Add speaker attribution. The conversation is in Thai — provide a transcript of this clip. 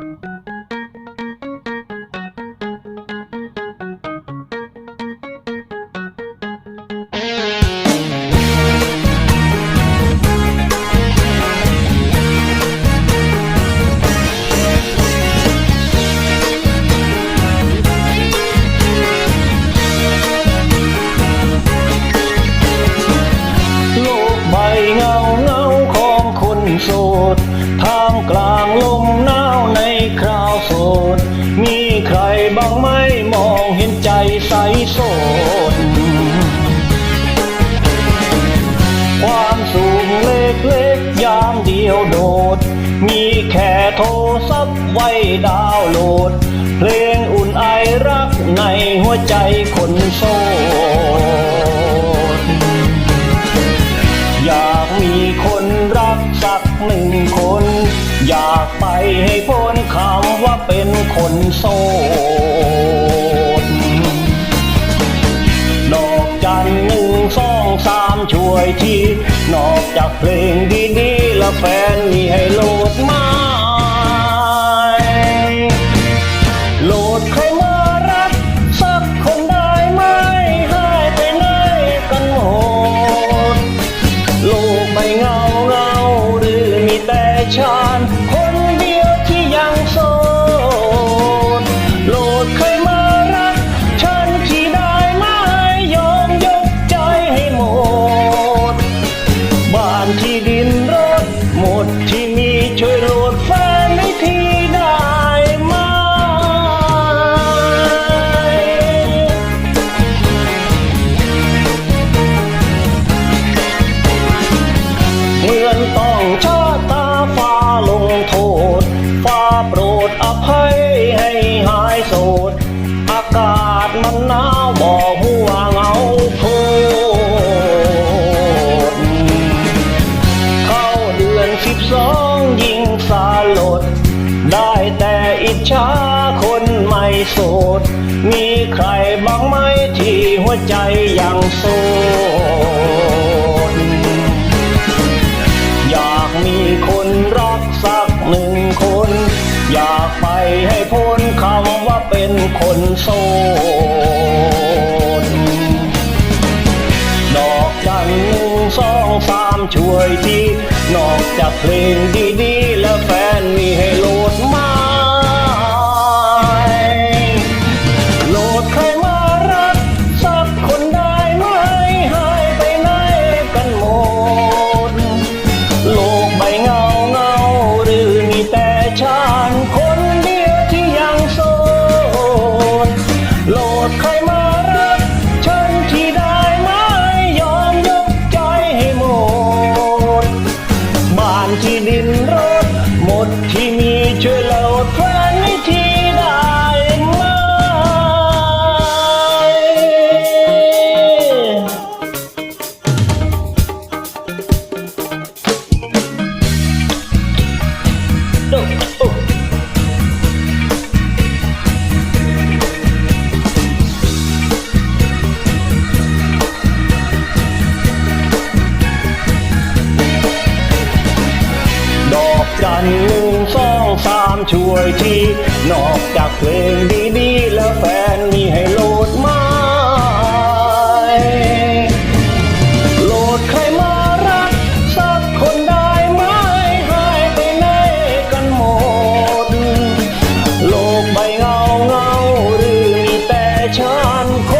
Speaker 1: โลกใบเงาเงาของคนโสดท่ามกลางลม โสดความสูงเล็กๆยามเดียวโดด มีแค่โทรศัพท์ไว้ดาวโหลด เพลงอุ่นไอรักในหัวใจคนโสด อยากมีคนรักสักหนึ่งคน อยากไปให้พ้นคำว่าเป็นคนโสด วยที นอกจากเพลงดีๆ แล้วแฟนมีให้ลง แต่อิจฉาคนไม่โสด มีใครบ้างไหมที่หัวใจยังโสด อยากมีคนรักสักหนึ่งคน อยากไปให้พ้นคำว่าเป็นคนโสด ดอกจันหนึ่งสองสามช่วยทีนอกจากเพลงดี ช่วยเหลดแฟนให้ทีได้ไหมดอ ช่วยทีนอกจากเพลงดีๆ แล้วแฟนมีให้โหลดมายโหลดใครมารัก สักคนได้ไหมหายไปไหนกันหมด โลกใบเงาเงาหรือมีแต่ฉันคน